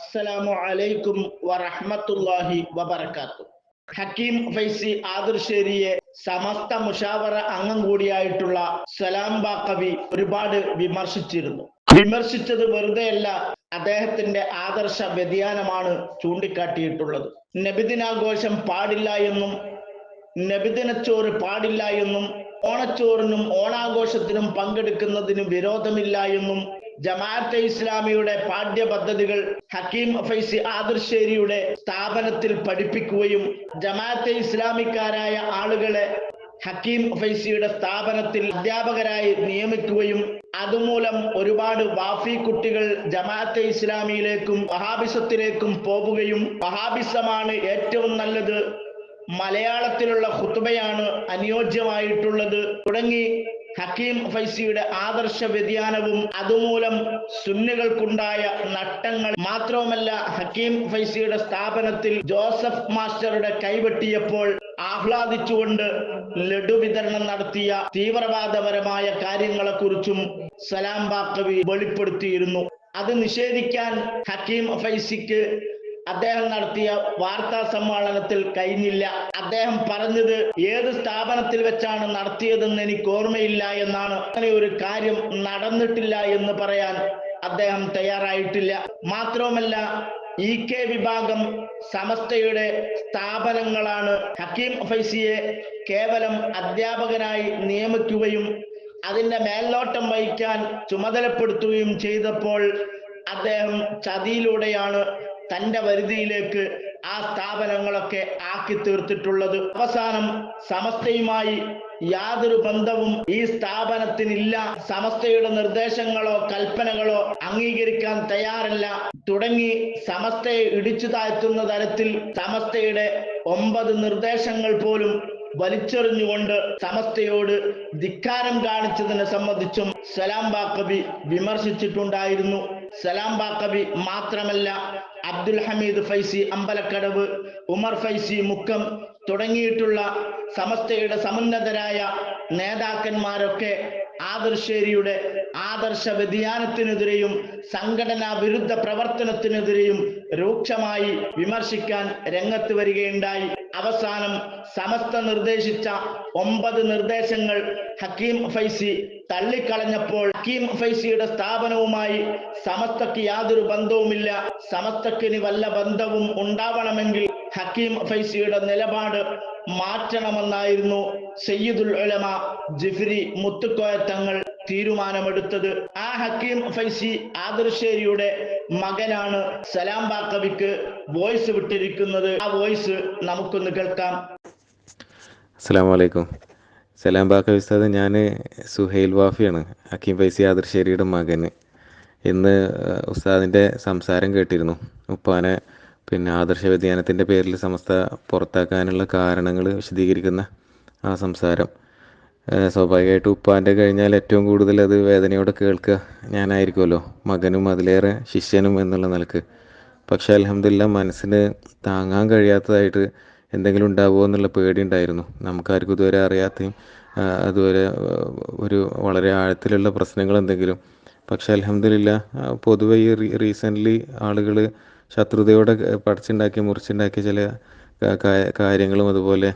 അസ്സലാമു അലൈക്കും വറഹ്മത്തുള്ളാഹി വബറകാത്തു. ഹക്കീം ഫൈസി ആദർശേരിയെ സമസ്ത മുഷാവറ അംഗം കൂടിയായിട്ടുള്ള സലാം ബാക്കവി ഒരുപാട് വിമർശിച്ചിരുന്നു. വിമർശിച്ചത് വെറുതെയല്ല അദ്ദേഹത്തിന്റെ ആദർശ വ്യതിയാനമാണ് ചൂണ്ടിക്കാട്ടിയിട്ടുള്ളത്. നബിദിനാഘോഷം പാടില്ല എന്നും നബിദിനച്ചോറ് പാടില്ല എന്നും ഓണച്ചോറിനും ഓണാഘോഷത്തിനും പങ്കെടുക്കുന്നതിന് വിരോധമില്ല എന്നും ജമാഅത്തെ ഇസ്ലാമിയുടെ പാഠ്യപദ്ധതികൾ ഹക്കീം ഫൈസി ആദർശേരിയുടെ സ്ഥാപനത്തിൽ പഠിപ്പിക്കുകയും ജമാഅത്തെ ഇസ്ലാമിക്കാരായ ആളുകളെ ഹക്കീം ഫൈസിയുടെ സ്ഥാപനത്തിൽ അധ്യാപകരായി നിയമിക്കുകയും അതുമൂലം ഒരുപാട് വാഫി കുട്ടികൾ ജമാഅത്തെ ഇസ്ലാമിയിലേക്കും വഹാബിസത്തിലേക്കും പോവുകയും വഹാബിസമാണ് ഏറ്റവും നല്ലത്. മലയാളത്തിലുള്ള ഹുത്തുബയാണ് അനുയോജ്യമായിട്ടുള്ളത്. തുടങ്ങി ഹക്കീം ഫൈസിയുടെ ആദർശ വ്യതിയാനവും അതുമൂലം സുന്നികൾക്കുണ്ടായ നട്ടങ്ങൾ മാത്രവുമല്ല ഹക്കീം ഫൈസിയുടെ സ്ഥാപനത്തിൽ ജോസഫ് മാസ്റ്ററുടെ കൈവെട്ടിയപ്പോൾ ആഹ്ലാദിച്ചുകൊണ്ട് ലഡു വിതരണം നടത്തിയ തീവ്രവാദപരമായ കാര്യങ്ങളെക്കുറിച്ചും സലാം ബാക്കവി വെളിപ്പെടുത്തിയിരുന്നു. അത് നിഷേധിക്കാൻ ഹക്കീം ഫൈസിക്ക് അദ്ദേഹം നടത്തിയ വാർത്താ സമ്മേളനത്തിൽ കഴിഞ്ഞില്ല. അദ്ദേഹം പറഞ്ഞത് ഏത് സ്ഥാപനത്തിൽ വെച്ചാണ് നടത്തിയതെന്ന് എനിക്ക് ഓർമ്മയില്ല എന്നാണ്. അങ്ങനെ ഒരു കാര്യം നടന്നിട്ടില്ല എന്ന് പറയാൻ അദ്ദേഹം തയ്യാറായിട്ടില്ല. മാത്രവുമല്ല ഇ കെ വിഭാഗം സമസ്തയുടെ സ്ഥാപനങ്ങളാണ്. ഹക്കീം ഫൈസിയെ കേവലം അധ്യാപകനായി നിയമിക്കുകയും അതിന്റെ മേൽനോട്ടം വഹിക്കാൻ ചുമതലപ്പെടുത്തുകയും ചെയ്തപ്പോൾ അദ്ദേഹം ചതിയിലൂടെയാണ് തന്റെ പരിധിയിലേക്ക് ആ സ്ഥാപനങ്ങളൊക്കെ ആക്കി തീർത്തിട്ടുള്ളത്. അവസാനം സമസ്തയുമായി യാതൊരു ബന്ധവും ഈ സ്ഥാപനത്തിനില്ല. സമസ്തയുടെ നിർദ്ദേശങ്ങളോ കൽപ്പനകളോ അംഗീകരിക്കാൻ തയ്യാറല്ല. തുടങ്ങി സമസ്തയെ ഇടിച്ചു താഴ്ത്തുന്ന തരത്തിൽ സമസ്തയുടെ ഒമ്പത് നിർദ്ദേശങ്ങൾ പോലും വലിച്ചെറിഞ്ഞുകൊണ്ട് സമസ്തയോട് ധിക്കാരം കാണിച്ചതിനെ സംബന്ധിച്ചും സലാം ബാക്കബി വിമർശിച്ചിട്ടുണ്ടായിരുന്നു. സലാം ബാക്കബി മാത്രമല്ല അബ്ദുൽ ഹമീദ് ഫൈസി അമ്പലക്കടവ് ഉമർ ഫൈസി മുക്കം തുടങ്ങിയിട്ടുള്ള സമസ്തയുടെ സമുന്നതരായ നേതാക്കന്മാരൊക്കെ ആദർശേരിയുടെ ആദർശ വ്യതിയാനത്തിനെതിരെയും സംഘടനാ വിരുദ്ധ പ്രവർത്തനത്തിനെതിരെയും രൂക്ഷമായി വിമർശിക്കാൻ രംഗത്ത് വരികയുണ്ടായി. അവസാനം സമസ്ത നിർദ്ദേശിച്ച ഒമ്പത് നിർദ്ദേശങ്ങൾ ഹക്കീം ഫൈസി തള്ളിക്കളഞ്ഞപ്പോൾ ഹക്കീം ഫൈസിയുടെ സ്ഥാപനവുമായി സമസ്തക്ക് യാതൊരു ബന്ധവുമില്ല. സമസ്തക്കിന് വല്ല ബന്ധവും ഉണ്ടാവണമെങ്കിൽ ഹക്കീം ഫൈസിയുടെ നിലപാട് മാറ്റണമെന്നായിരുന്നു സയ്യിദുൽ ഉലമ ജിഫ്രി മുത്തുക്കോയ തങ്ങൾ തീരുമാനമെടുത്തത്. ആ ഹക്കീം ഫൈസി ആദർശേരിയുടെ മകനാണ് സലാം ബാക്കവിക്ക് വോയിസ് വിട്ടിരിക്കുന്നത്. ആ വോയിസ് നമുക്കൊന്ന് കേൾക്കാം. അസ്സലാമു വലൈക്കും സലാം ബാക്ക ഉസ്താദ് ഞാൻ സുഹൈൽ വാഫിയാണ് ഹക്കീം ഫൈസി ആദർശേരിയുടെ മകന്. ഇന്ന് ഉസ്താദിന്റെ സംസാരം കേട്ടിരുന്നു. ഉപ്പാനെ പിന്നെ ആദർശ വ്യതിയാനത്തിന്റെ പേരിൽ സമസ്ത പുറത്താക്കാനുള്ള കാരണങ്ങൾ വിശദീകരിക്കുന്ന ആ സംസാരം. സ്വാഭാവികമായിട്ടും ഉപ്പാന്റെ കഴിഞ്ഞാൽ ഏറ്റവും കൂടുതൽ അത് വേദനയോടെ കേൾക്കുക ഞാനായിരിക്കുമല്ലോ. മകനും അതിലേറെ ശിഷ്യനും എന്നുള്ള നിലയ്ക്ക്. പക്ഷേ അലഹമില്ല മനസ്സിന് താങ്ങാൻ കഴിയാത്തതായിട്ട് എന്തെങ്കിലും ഉണ്ടാവുമോ എന്നുള്ള പേടി ഉണ്ടായിരുന്നു. നമുക്കാർക്കും ഇതുവരെ അറിയാത്തയും അതുവരെ ഒരു വളരെ ആഴത്തിലുള്ള പ്രശ്നങ്ങൾ എന്തെങ്കിലും. പക്ഷേ അലഹമില്ല പൊതുവെ ഈ റീസെന്റ്ലി ആളുകൾ ശത്രുതയോടെ പഠിച്ചുണ്ടാക്കി മുറിച്ചുണ്ടാക്കിയ ചില കാര്യങ്ങളും അതുപോലെ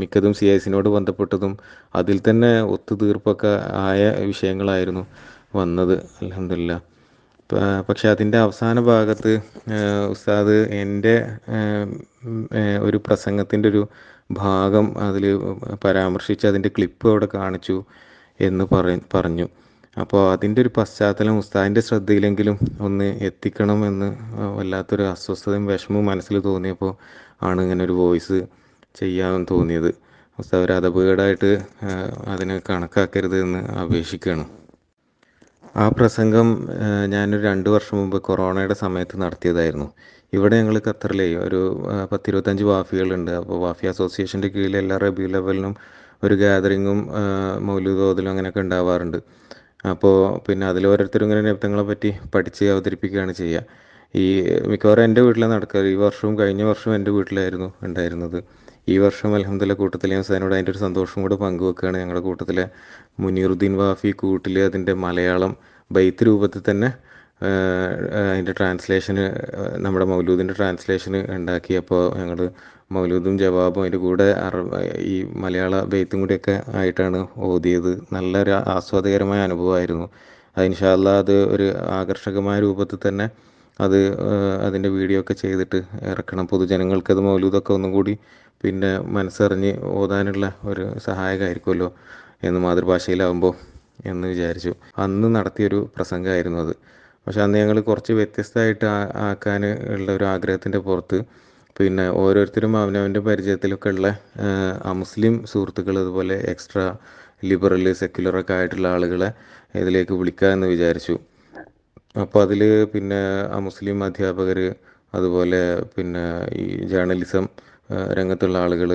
മിക്കതും സി ഐ സിനോട് ബന്ധപ്പെട്ടതും അതിൽ തന്നെ ഒത്തുതീർപ്പൊക്കെ ആയ വിഷയങ്ങളായിരുന്നു വന്നത്. അലഹമില്ല പക്ഷെ അതിന്റെ അവസാന ഭാഗത്ത് ഉസ്താദ് എന്റെ ഒരു പ്രസംഗത്തിന്റെ ഒരു ഭാഗം അതിൽ പരാമർശിച്ച് അതിന്റെ ക്ലിപ്പ് അവിടെ കാണിച്ചു എന്ന് പറഞ്ഞു. അപ്പോൾ അതിന്റെ ഒരു പശ്ചാത്തലം ഉസ്താദിന്റെ ശ്രദ്ധയിലെങ്കിലും ഒന്ന് എത്തിക്കണം എന്ന് വല്ലാത്തൊരു അസ്വസ്ഥതയും വിഷമവും മനസ്സിൽ തോന്നിയപ്പോൾ ആണ് ഇങ്ങനെ ഒരു വോയിസ് ചെയ്യാൻ തോന്നിയത്. ഉസ്താദ് ഒരു അതപകടമായിട്ട് അതിനെ കണക്കാക്കരുത് എന്ന് അപേക്ഷിക്കുകയാണ്. ആ പ്രസംഗം ഞാനൊരു രണ്ട് വർഷം മുമ്പ് കൊറോണയുടെ സമയത്ത് നടത്തിയതായിരുന്നു. ഇവിടെ ഞങ്ങൾ ഖത്തറിലെ ഒരു പത്തിരുപത്തഞ്ച് വാഫികളുണ്ട്. അപ്പോൾ വാഫി അസോസിയേഷന്റെ കീഴിൽ എല്ലാ റബി ലെവലിനും ഒരു ഗ്യാതറിങ്ങും മൗലൂദോതിലും അങ്ങനെയൊക്കെ ഉണ്ടാവാറുണ്ട്. അപ്പോൾ പിന്നെ അതിൽ ഓരോരുത്തരും ഇങ്ങനെ നൃത്തങ്ങളെ പറ്റി പഠിച്ച് അവതരിപ്പിക്കുകയാണ് ചെയ്യുക. ഈ മിക്കവാറും എന്റെ വീട്ടിലാണ് നടക്കുക ഈ വർഷവും കഴിഞ്ഞ വർഷവും എന്റെ വീട്ടിലായിരുന്നു ഉണ്ടായിരുന്നത്. ഈ വർഷം അലഹമ്മദില്ല കൂട്ടത്തിൽ ഞാൻ സാറിനോട് അതിന്റെ ഒരു സന്തോഷം കൂടെ പങ്കുവെക്കുകയാണ്. ഞങ്ങളുടെ കൂട്ടത്തിലെ മുനീറുദ്ദീൻ വാഫി കൂട്ടിൽ അതിന്റെ മലയാളം ബൈത്ത് രൂപത്തിൽ തന്നെ അതിന്റെ ട്രാൻസ്ലേഷന് നമ്മുടെ മൗലൂദിന്റെ ട്രാൻസ്ലേഷന് ഉണ്ടാക്കിയപ്പോൾ ഞങ്ങൾ മൗലൂദും ജവാബും അതിന്റെ കൂടെ ഈ മലയാള ബെയ്ത്തും കൂടിയൊക്കെ ആയിട്ടാണ് ഓതിയത്. നല്ലൊരു ആസ്വാദകരമായ അനുഭവമായിരുന്നു. അത് ഇൻഷാല്ല അത് ഒരു ആകർഷകമായ രൂപത്തിൽ തന്നെ അത് അതിന്റെ വീഡിയോ ഒക്കെ ചെയ്തിട്ട് ഇറക്കണം. പൊതുജനങ്ങൾക്ക് അത് മൗലൂദൊക്കെ ഒന്നും കൂടി പിന്നെ മനസ്സറിഞ്ഞ് ഓതാനുള്ള ഒരു സഹായകമായിരിക്കുമല്ലോ എന്ന് മാതൃഭാഷയിലാവുമ്പോൾ എന്ന് വിചാരിച്ചു. അന്ന് നടത്തിയൊരു പ്രസംഗമായിരുന്നു അത്. പക്ഷെ അന്ന് ഞങ്ങൾ കുറച്ച് വ്യത്യസ്തമായിട്ട് ആക്കാൻ ഉള്ള ഒരു ആഗ്രഹത്തിന്റെ പുറത്ത് പിന്നെ ഓരോരുത്തരും അവനവന്റെ പരിചയത്തിലൊക്കെ ഉള്ള മുസ്ലിം സുഹൃത്തുക്കൾ അതുപോലെ എക്സ്ട്രാ ലിബറൽ സെക്യുലറൊക്കെ ആയിട്ടുള്ള ആളുകളെ ഇതിലേക്ക് വിളിക്കുക എന്ന് വിചാരിച്ചു. അപ്പോൾ അതിൽ പിന്നെ ആ മുസ്ലിം അധ്യാപകർ അതുപോലെ പിന്നെ ഈ ജേർണലിസം രംഗത്തുള്ള ആളുകൾ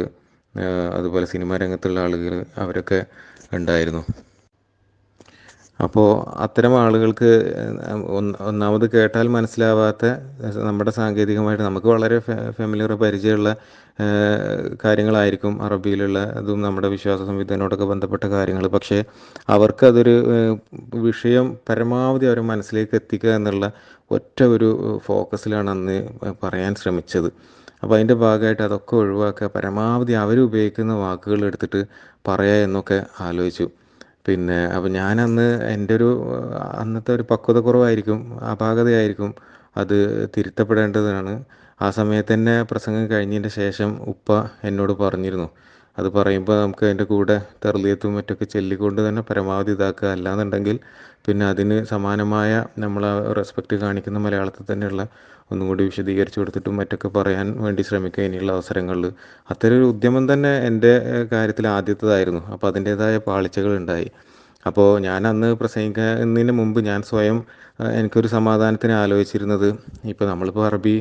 അതുപോലെ സിനിമ രംഗത്തുള്ള ആളുകൾ അവരൊക്കെ ഉണ്ടായിരുന്നു. അപ്പോൾ അത്തരം ആളുകൾക്ക് ഒന്നാമത് കേട്ടാൽ മനസ്സിലാവാത്ത നമ്മുടെ സാങ്കേതികമായിട്ട് നമുക്ക് വളരെ ഫെമിലിയർ പരിചയമുള്ള കാര്യങ്ങളായിരിക്കും അറബിയിലുള്ള അതും നമ്മുടെ വിശ്വാസ സംവിധാനത്തോടൊക്കെ ബന്ധപ്പെട്ട കാര്യങ്ങൾ. പക്ഷേ അവർക്കതൊരു വിഷയം പരമാവധി അവർ മനസ്സിലേക്ക് എത്തിക്കുക എന്നുള്ള ഒറ്റ ഒരു ഫോക്കസിലാണ് അന്ന് പറയാൻ ശ്രമിച്ചത്. അപ്പോൾ അതിന്റെ ഭാഗമായിട്ട് അതൊക്കെ ഒഴിവാക്കുക പരമാവധി അവർ ഉപയോഗിക്കുന്ന വാക്കുകൾ എടുത്തിട്ട് പറയുക എന്നൊക്കെ ആലോചിച്ചു. പിന്നെ അപ്പോൾ ഞാനന്ന് എന്റെ ഒരു അന്നത്തെ ഒരു പക്വത കുറവായിരിക്കും അപാകതയായിരിക്കും അത് തിരുത്തപ്പെടേണ്ടതാണ്. ആ സമയത്ത് തന്നെ പ്രസംഗം കഴിഞ്ഞതിന്റെ ശേഷം ഉപ്പ എന്നോട് പറഞ്ഞിരുന്നു അത് പറയുമ്പോൾ നമുക്ക് അതിന്റെ കൂടെ തെർലിയത്തും മറ്റൊക്കെ ചൊല്ലിക്കൊണ്ട് തന്നെ പരമാവധി ഇതാക്കുക. അല്ലാന്നുണ്ടെങ്കിൽ പിന്നെ അതിന് സമാനമായ നമ്മൾ റെസ്പെക്റ്റ് കാണിക്കുന്ന മലയാളത്തിൽ തന്നെയുള്ള ഒന്നും കൂടി വിശദീകരിച്ച് കൊടുത്തിട്ടും മറ്റൊക്കെ പറയാൻ വേണ്ടി ശ്രമിക്കുക ഇനിയുള്ള അവസരങ്ങളിൽ. അത്തരം ഒരു ഉദ്യമം തന്നെ എന്റെ കാര്യത്തിൽ ആദ്യത്തേതായിരുന്നു. അപ്പോൾ അതിന്റേതായ പാളിച്ചകൾ ഉണ്ടായി. അപ്പോൾ ഞാൻ അന്ന് പ്രസംഗിക്കുന്നതിന് മുമ്പ് ഞാൻ സ്വയം എനിക്കൊരു സമാധാനത്തിന് ആലോചിച്ചിരുന്നത് ഇപ്പോൾ നമ്മളിപ്പോൾ അറബി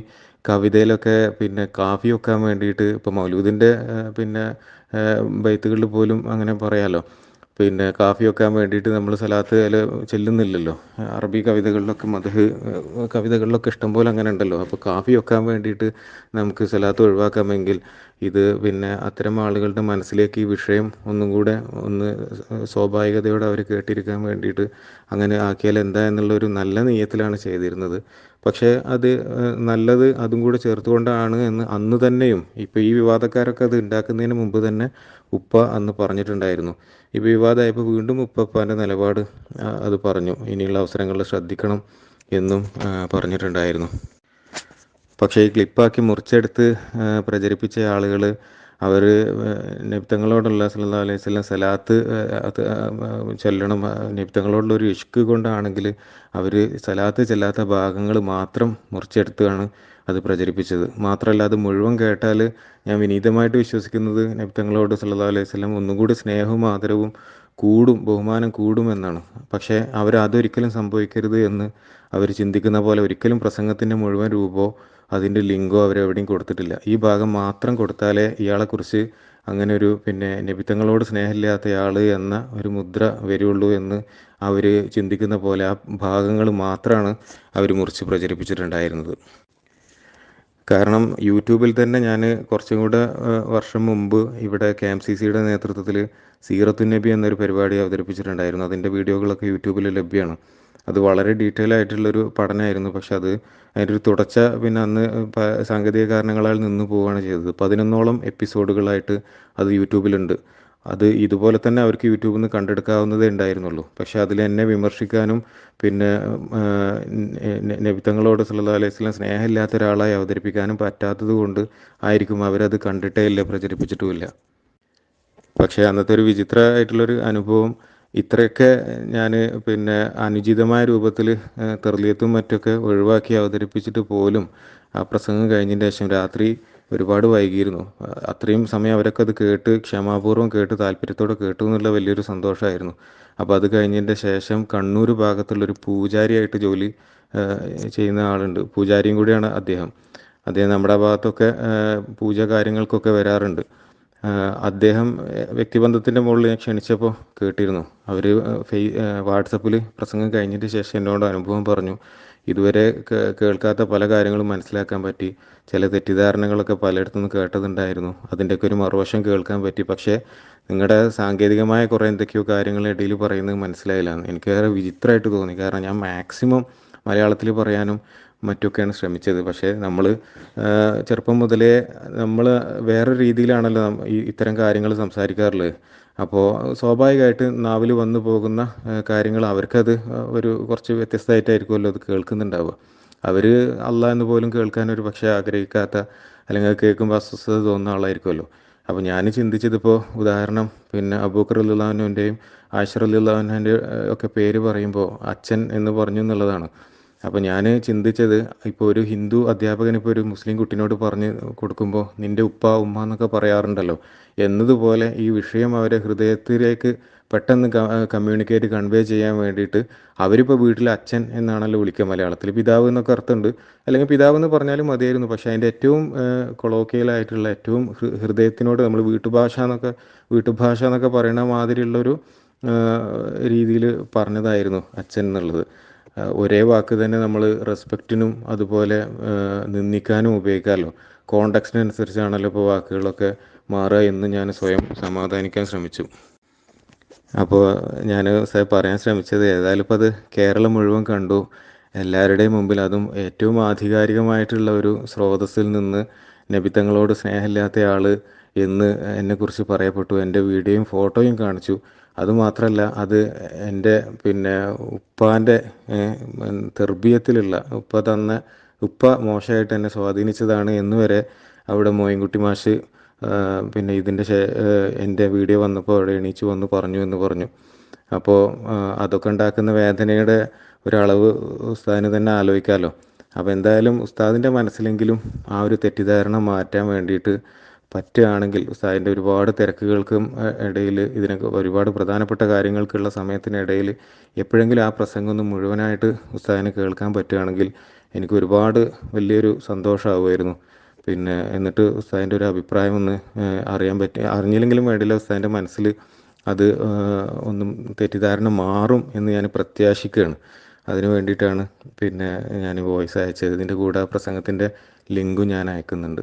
കവിതയിലൊക്കെ പിന്നെ കാഫി വെക്കാൻ വേണ്ടിയിട്ട് ഇപ്പോൾ മൗലൂദിന്റെ പിന്നെ ബൈത്തുകളിൽ പോലും അങ്ങനെ പറയാമല്ലോ പിന്നെ കാഫി വെക്കാൻ വേണ്ടിയിട്ട് നമ്മൾ സലാത്ത് അതിൽ ചെല്ലുന്നില്ലല്ലോ. അറബി കവിതകളിലൊക്കെ മധു കവിതകളിലൊക്കെ ഇഷ്ടംപോലെ അങ്ങനെ ഉണ്ടല്ലോ. അപ്പോൾ കാഫി വെക്കാൻ വേണ്ടിയിട്ട് നമുക്ക് സലാത്ത് ഒഴിവാക്കാമെങ്കിൽ ഇത് പിന്നെ അത്തരം ആളുകളുടെ മനസ്സിലേക്ക് ഈ വിഷയം ഒന്നും കൂടെ ഒന്ന് സ്വാഭാവികതയോടെ അവർ കേട്ടിരിക്കാൻ വേണ്ടിയിട്ട് അങ്ങനെ ആക്കിയാൽ എന്താ എന്നുള്ളൊരു നല്ല നീയത്തിലാണ് ചെയ്തിരുന്നത്. പക്ഷേ അത് നല്ലത് അതും കൂടെ ചേർത്തുകൊണ്ടാണ് എന്ന് അന്ന് തന്നെയും ഇപ്പോൾ ഈ വിവാദക്കാരൊക്കെ അത് ഉണ്ടാക്കുന്നതിന് മുമ്പ് തന്നെ ഉപ്പ അന്ന് പറഞ്ഞിട്ടുണ്ടായിരുന്നു. ഈ വിവാദമായപ്പോൾ വീണ്ടും ഉപ്പപ്പാന്റെ നിലപാട് അത് പറഞ്ഞു. ഇനിയുള്ള അവസരങ്ങളിൽ ശ്രദ്ധിക്കണം എന്നും പറഞ്ഞിട്ടുണ്ടായിരുന്നു. പക്ഷേ ഈ ക്ലിപ്പാക്കി മുറിച്ചെടുത്ത് പ്രചരിപ്പിച്ച ആളുകൾ അവർ നിബ്തങ്ങളോടുള്ള സല്ലാ അലൈഹി സ്വലം സലാത്ത് ചൊല്ലണം. നിബ്തങ്ങളോടുള്ള ഒരു ഇഷ്ക് കൊണ്ടാണെങ്കിൽ അവർ സലാത്ത് ചെല്ലാത്ത ഭാഗങ്ങൾ മാത്രം മുറിച്ചെടുത്താണ് അത് പ്രചരിപ്പിച്ചത്. മാത്രമല്ല അത് മുഴുവൻ കേട്ടാൽ ഞാൻ വിനീതമായിട്ട് വിശ്വസിക്കുന്നത് നബ്തങ്ങളോട് സല്ലാ അലൈഹി സ്വലം ഒന്നുകൂടി സ്നേഹവും ആദരവും കൂടും ബഹുമാനം കൂടുമെന്നാണ് പക്ഷേ അവർ അതൊരിക്കലും സംഭവിക്കരുത് എന്ന് അവർ ചിന്തിക്കുന്ന പോലെ ഒരിക്കലും പ്രസംഗത്തിന്റെ മുഴുവൻ രൂപമോ അതിന്റെ ലിങ്കോ അവരെവിടെയും കൊടുത്തിട്ടില്ല. ഈ ഭാഗം മാത്രം കൊടുത്താലേ ഇയാളെക്കുറിച്ച് അങ്ങനെ ഒരു പിന്നെ നബിത്തങ്ങളോട് സ്നേഹമില്ലാത്തയാൾ എന്ന ഒരു മുദ്ര വരുള്ളൂ എന്ന് അവർ ചിന്തിക്കുന്ന പോലെ ആ ഭാഗങ്ങൾ മാത്രമാണ് അവർ മുറിച്ച് പ്രചരിപ്പിച്ചിട്ടുണ്ടായിരുന്നത്. കാരണം യൂട്യൂബിൽ തന്നെ ഞാൻ കുറച്ചും കൂടെ വർഷം മുമ്പ് ഇവിടെ കെ എം സി സിയുടെ നേതൃത്വത്തിൽ സീറത്തു നബി എന്നൊരു പരിപാടി അവതരിപ്പിച്ചിട്ടുണ്ടായിരുന്നു. അതിന്റെ വീഡിയോകളൊക്കെ യൂട്യൂബിൽ ലഭ്യമാണ് അത് വളരെ ഡീറ്റെയിൽ ആയിട്ടുള്ളൊരു പഠനമായിരുന്നു പക്ഷെ അത് അതിന്റെ ഒരു തുടർച്ച പിന്നെ അന്ന് സാങ്കേതിക കാരണങ്ങളാൽ നിന്ന് പോവുകയാണ് ചെയ്തത്. പതിനൊന്നോളം എപ്പിസോഡുകളായിട്ട് അത് യൂട്യൂബിലുണ്ട്. അത് ഇതുപോലെ തന്നെ അവർക്ക് യൂട്യൂബിൽ നിന്ന് കണ്ടെടുക്കാവുന്നതേ ഉണ്ടായിരുന്നുള്ളൂ. പക്ഷെ അതിൽ എന്നെ വിമർശിക്കാനും പിന്നെ നബിത്തങ്ങളോട് സല്ലാ അലൈഹി സ്വലം സ്നേഹമില്ലാത്ത ഒരാളായി അവതരിപ്പിക്കാനും പറ്റാത്തത് കൊണ്ട് ആയിരിക്കും അവരത് കണ്ടിട്ടേ ഇല്ല പ്രചരിപ്പിച്ചിട്ടുമില്ല പക്ഷേ അന്നത്തെ ഒരു വിചിത്രമായിട്ടുള്ളൊരു അനുഭവം ഇത്രയൊക്കെ ഞാൻ പിന്നെ അനുചിതമായ രൂപത്തിൽ തെർലിയത്തും മറ്റൊക്കെ ഒഴിവാക്കി അവതരിപ്പിച്ചിട്ട് പോലും ആ പ്രസംഗം കഴിഞ്ഞതിന് ശേഷം രാത്രി ഒരുപാട് വൈകിയിരുന്നു. അത്രയും സമയം അവരൊക്കെ അത് കേട്ട് ക്ഷമാപൂർവം കേട്ട് താല്പര്യത്തോടെ കേട്ടു എന്നുള്ള വലിയൊരു സന്തോഷമായിരുന്നു അപ്പോൾ അത് കഴിഞ്ഞതിന്റെ ശേഷം കണ്ണൂർ ഭാഗത്തുള്ളൊരു പൂജാരിയായിട്ട് ജോലി ചെയ്യുന്ന ആളുണ്ട്. പൂജാരിയും കൂടിയാണ് അദ്ദേഹം. അദ്ദേഹം നമ്മുടെ ഭാഗത്തൊക്കെ പൂജ കാര്യങ്ങൾക്കൊക്കെ വരാറുണ്ട്. അദ്ദേഹം വ്യക്തിബന്ധത്തിന്റെ മുകളിൽ ഞാൻ ക്ഷണിച്ചപ്പോൾ കേട്ടിരുന്നു. അവർ ഫെയ് വാട്സപ്പിൽ പ്രസംഗം കഴിഞ്ഞതിന് ശേഷം എന്നോട് അനുഭവം പറഞ്ഞു. ഇതുവരെ കേൾക്കാത്ത പല കാര്യങ്ങളും മനസ്സിലാക്കാൻ പറ്റി. ചില തെറ്റിദ്ധാരണകളൊക്കെ പലയിടത്തു നിന്ന് കേട്ടതുണ്ടായിരുന്നു. അതിന്റെയൊക്കെ ഒരു മറുവശം കേൾക്കാൻ പറ്റി. പക്ഷേ നിങ്ങളുടെ സാങ്കേതികമായ കുറേ എന്തൊക്കെയോ കാര്യങ്ങൾ ഇടയിൽ പറയുന്നത് മനസ്സിലായില്ല. എനിക്ക് വിചിത്രമായിട്ട് തോന്നി. കാരണം ഞാൻ മാക്സിമം മലയാളത്തിൽ പറയാനും മറ്റൊക്കെയാണ് ശ്രമിച്ചത്. പക്ഷേ നമ്മൾ ചെറുപ്പം മുതലേ നമ്മൾ വേറെ രീതിയിലാണല്ലോ ഇത്തരം കാര്യങ്ങൾ സംസാരിക്കാറുള്ളത്. അപ്പോൾ സ്വാഭാവികമായിട്ട് നാവിൽ വന്നു പോകുന്ന കാര്യങ്ങൾ അവർക്കത് ഒരു കുറച്ച് വ്യത്യസ്തമായിട്ടായിരിക്കുമല്ലോ അത് കേൾക്കുന്നുണ്ടാവുക. അവർ അല്ല എന്ന് പോലും കേൾക്കാൻ ഒരു പക്ഷേ ആഗ്രഹിക്കാത്ത അല്ലെങ്കിൽ അത് കേൾക്കുമ്പോൾ അസ്വസ്ഥത തോന്നുന്ന ആളായിരിക്കുമല്ലോ. അപ്പോൾ ഞാൻ ചിന്തിച്ചതിപ്പോൾ ഉദാഹരണം പിന്നെ അബൂക്കർ അല്ലാഹുവിന്റെയും ആഷർ അല്ലാഹുവിന്റെ ഒക്കെ പേര് പറയുമ്പോൾ അച്ഛൻ എന്ന് പറഞ്ഞു എന്നുള്ളതാണ്. അപ്പോൾ ഞാൻ ചിന്തിച്ചത് ഇപ്പോൾ ഒരു ഹിന്ദു അധ്യാപകൻ ഇപ്പോൾ ഒരു മുസ്ലിം കുട്ടിനോട് പറഞ്ഞ് കൊടുക്കുമ്പോൾ നിന്റെ ഉപ്പ ഉമ്മ എന്നൊക്കെ പറയാറുണ്ടല്ലോ. എന്നതുപോലെ ഈ വിഷയം അവരെ ഹൃദയത്തിലേക്ക് പെട്ടെന്ന് കമ്മ്യൂണിക്കേറ്റ് കൺവേ ചെയ്യാൻ വേണ്ടിയിട്ട് അവരിപ്പോൾ വീട്ടിൽ അച്ഛൻ എന്നാണല്ലോ വിളിക്കുക മലയാളത്തിൽ. പിതാവ് എന്നൊക്കെ അർത്ഥമുണ്ട്. അല്ലെങ്കിൽ പിതാവ് എന്ന് പറഞ്ഞാലും മതിയായിരുന്നു. പക്ഷേ അതിന്റെ ഏറ്റവും കൊളോക്കിയലായിട്ടുള്ള ഏറ്റവും ഹൃദയത്തിനോട് നമ്മൾ വീട്ടുഭാഷ എന്നൊക്കെ വീട്ടുഭാഷ എന്നൊക്കെ പറയുന്ന മാതിരിയുള്ളൊരു രീതിയിൽ പറഞ്ഞതായിരുന്നു അച്ഛൻ എന്നുള്ളത്. ഒരേ വാക്ക് തന്നെ നമ്മൾ റെസ്പെക്റ്റിനും അതുപോലെ നിന്ദിക്കാനും ഉപയോഗിക്കാമല്ലോ. കോണ്ടക്സ്റ്റിനനുസരിച്ചാണല്ലോ ഇപ്പോൾ വാക്കുകളൊക്കെ മാറുക എന്ന് ഞാൻ സ്വയം സമാധാനിക്കാൻ ശ്രമിച്ചു. അപ്പോൾ ഞാൻ പറയാൻ ശ്രമിച്ചത് ഏതായാലും ഇപ്പോൾ അത് കേരളം മുഴുവൻ കണ്ടു. എല്ലാവരുടെയും മുമ്പിൽ അതും ഏറ്റവും ആധികാരികമായിട്ടുള്ള ഒരു സ്രോതസ്സിൽ നിന്ന് നബിത്തങ്ങളോട് സ്നേഹമില്ലാത്ത ആൾ എന്ന് എന്നെക്കുറിച്ച് പറയപ്പെട്ടു. എന്റെ വീഡിയോയും ഫോട്ടോയും കാണിച്ചു. അതുമാത്രമല്ല അത് എന്റെ പിന്നെ ഉപ്പാന്റെ തെർബീയത്തിലുള്ള ഉപ്പ തന്ന ഉപ്പ മോശമായിട്ട് എന്നെ സ്വാധീനിച്ചതാണ് എന്ന് വരെ അവിടെ മോയിൻകുട്ടി മാഷ് പിന്നെ ഇതിന്റെ എന്റെ വീഡിയോ വന്നപ്പോൾ അവിടെ എണീച്ചു വന്ന് പറഞ്ഞു എന്ന് പറഞ്ഞു. അപ്പോൾ അതൊക്കെ ഉണ്ടാക്കുന്ന വേദനയുടെ ഒരളവ് ഉസ്താദിന് തന്നെ ആലോചിക്കാമല്ലോ അപ്പോൾ എന്തായാലും ഉസ്താദിന്റെ മനസ്സിലെങ്കിലും ആ ഒരു തെറ്റിദ്ധാരണ മാറ്റാൻ വേണ്ടിയിട്ട് പറ്റുകയാണെങ്കിൽ ഉസ്താദിന്റെ ഒരുപാട് തിരക്കുകൾക്കും ഇടയിൽ ഇതിനൊക്കെ ഒരുപാട് പ്രധാനപ്പെട്ട കാര്യങ്ങൾക്കുള്ള സമയത്തിനിടയിൽ എപ്പോഴെങ്കിലും ആ പ്രസംഗം ഒന്ന് മുഴുവനായിട്ട് ഉസ്താദിനെ കേൾക്കാൻ പറ്റുകയാണെങ്കിൽ എനിക്ക് ഒരുപാട് വലിയൊരു സന്തോഷമാവുമായിരുന്നു. പിന്നെ എന്നിട്ട് ഉസ്താദിന്റെ ഒരു അഭിപ്രായം ഒന്ന് അറിയാൻ പറ്റി അറിഞ്ഞില്ലെങ്കിലും വേണ്ടില്ല ഉസ്താദിന്റെ മനസ്സിൽ അത് ഒന്നും തെറ്റിദ്ധാരണ മാറും എന്ന് ഞാൻ പ്രത്യാശിക്കുകയാണ്. അതിന് വേണ്ടിയിട്ടാണ് പിന്നെ ഞാൻ വോയിസ് അയച്ചത്. ഇതിന്റെ കൂടെ പ്രസംഗത്തിന്റെ ലിങ്കും ഞാൻ അയക്കുന്നുണ്ട്.